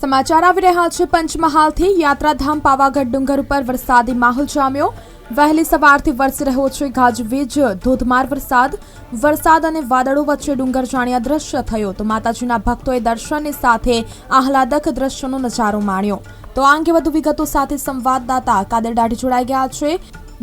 સમાચાર આવી રહ્યા છે. પંચમહાલથી યાત્રાધામ પાવાગઢ ડુંગર ઉપર વરસાદી માહોલ જામ્યો. વહેલી સવારથી વરસી રહ્યો છે ગાજવીજ, ધોધમાર વરસાદ. વરસાદ અને વાદળો વચ્ચે ડુંગર જાણ્યા દ્રશ્ય થયો તો માતાજીના ભક્તોએ દર્શનની સાથે આહલાદક દ્રશ્યનો નજારો માણ્યો. તો આ અંગે વધુ વિગતો સાથે સંવાદદાતા કાદર દાઢી જોડાઈ ગયા છે.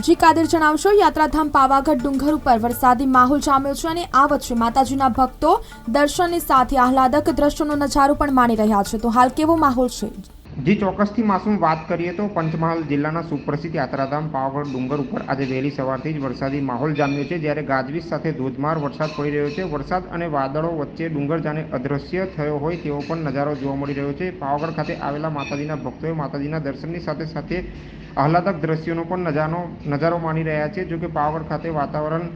જી કાદર જણાવશો, યાત્રાધામ પાવાગઢ ડુંગર ઉપર વરસાદી માહોલ જામ્યો છે અને આ વચ્ચે માતાજીના ભક્તો દર્શનની સાથે આહલાદક દ્રશ્યનો નજારો પણ માણી રહ્યા છે. તો હાલ કેવો માહોલ છે? જી, ચોક્કસથી માસૂમ વાત કરીએ તો પંચમહાલ જિલ્લાના સુપ્રસિદ્ધ યાત્રાધામ પાવાગઢ ડુંગર ઉપર આજે વહેલી સવારથી જ વરસાદી માહોલ જામ્યો છે. જ્યારે ગાજવીજ સાથે ધોધમાર વરસાદ પડી રહ્યો છે. વરસાદ અને વાદળો વચ્ચે ડુંગર જાણે અદ્રશ્ય થયો હોય તેવો પણ નજારો જોવા મળી રહ્યો છે. પાવાગઢ ખાતે આવેલા માતાજીના ભક્તોએ માતાજીના દર્શનની સાથે સાથે આહલાદક દ્રશ્યોનો પણ નજારો નજારો માણી રહ્યા છે. જોકે પાવાગઢ ખાતે વાતાવરણ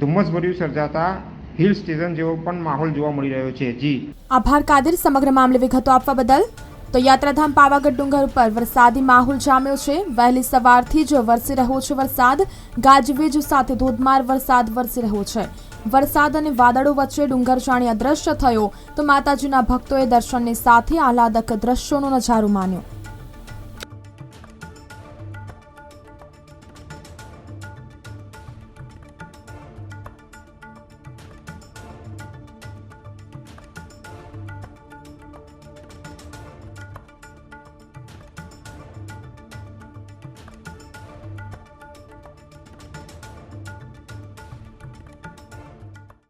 ધુમ્મસભર્યું સર્જાતા હિલ સ્ટેશન જેવો પણ માહોલ જોવા મળી રહ્યો છે. જી. આભાર. કાદર, સમગ્ર મામલે વિગતો આપવા બદલ તો યાત્રાધામ પાવાગઢ ડુંગર ઉપર વરસાદી માહોલ જામ્યો છે. વહેલી સવારથી જ વરસી રહ્યો છે વરસાદ. ગાજવીજ સાથે ધોધમાર વરસાદ વરસી રહ્યો છે. વરસાદ અને વાદળો વચ્ચે ડુંગર જાણી અદ્રશ્ય થયો તો માતાજીના ભક્તોએ દર્શનની સાથે આહલાદક દ્રશ્યોનો નજારો માન્યો.